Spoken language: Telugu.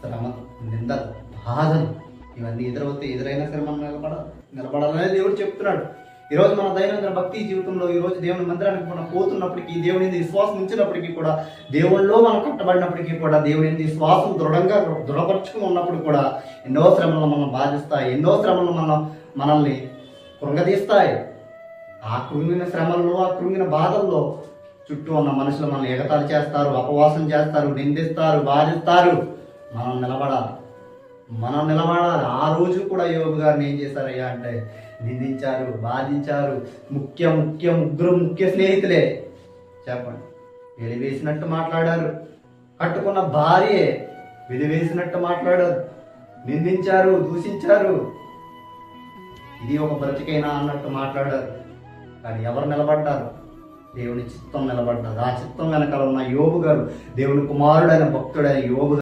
శ్రమ నిందలు బాధలు ఇవన్నీ ఎదురవుతే ఎదురైనా సరే మనం నిలబడ నిలబడాలనే దేవుడు చెప్తున్నాడు. ఈ రోజు మన దైనందిన భక్తి జీవితంలో ఈ రోజు దేవుని మందిరానికి మనం పోతున్నప్పటికీ దేవుని విశ్వాసం ఉంచినప్పటికీ కూడా దేవుళ్ళలో మనం కట్టబడినప్పటికీ కూడా దేవుని విశ్వాసం దృఢంగా దృఢపరచుకుని ఉన్నప్పుడు కూడా ఎన్నో శ్రమలు మనం బాధిస్తాయి ఎన్నో శ్రమలు మనం మనల్ని కృంగదీస్తాయి. ఆ కృంగిన శ్రమల్లో ఆ కృంగిన బాధల్లో చుట్టూ ఉన్న మనుషులు మనల్ని ఎగతాలు చేస్తారు అపవాసం చేస్తారు నిందిస్తారు బాధిస్తారు. మనం నిలబడాలి. మనం నిలబడాలి. ఆ రోజు కూడా యోగు గారిని ఏం చేశారయ్యా అంటే నిందించారు బాధించారు. ముఖ్య ముఖ్య ముగ్గురు ముఖ్య స్నేహితులే. చెప్పండి. వెలివేసినట్టు మాట్లాడారు. కట్టుకున్న భార్యే వెలివేసినట్టు మాట్లాడారు. నిందించారు దూషించారు. ఇది ఒక బ్రతికైనా అన్నట్టు మాట్లాడారు. కానీ ఎవరు నిలబడ్డారు? దేవుని చిత్తం నిలబడ్డారు ఆ చిత్తం వెనకాల ఉన్న యోబు గారు దేవుని కుమారుడైన భక్తుడైన యోబు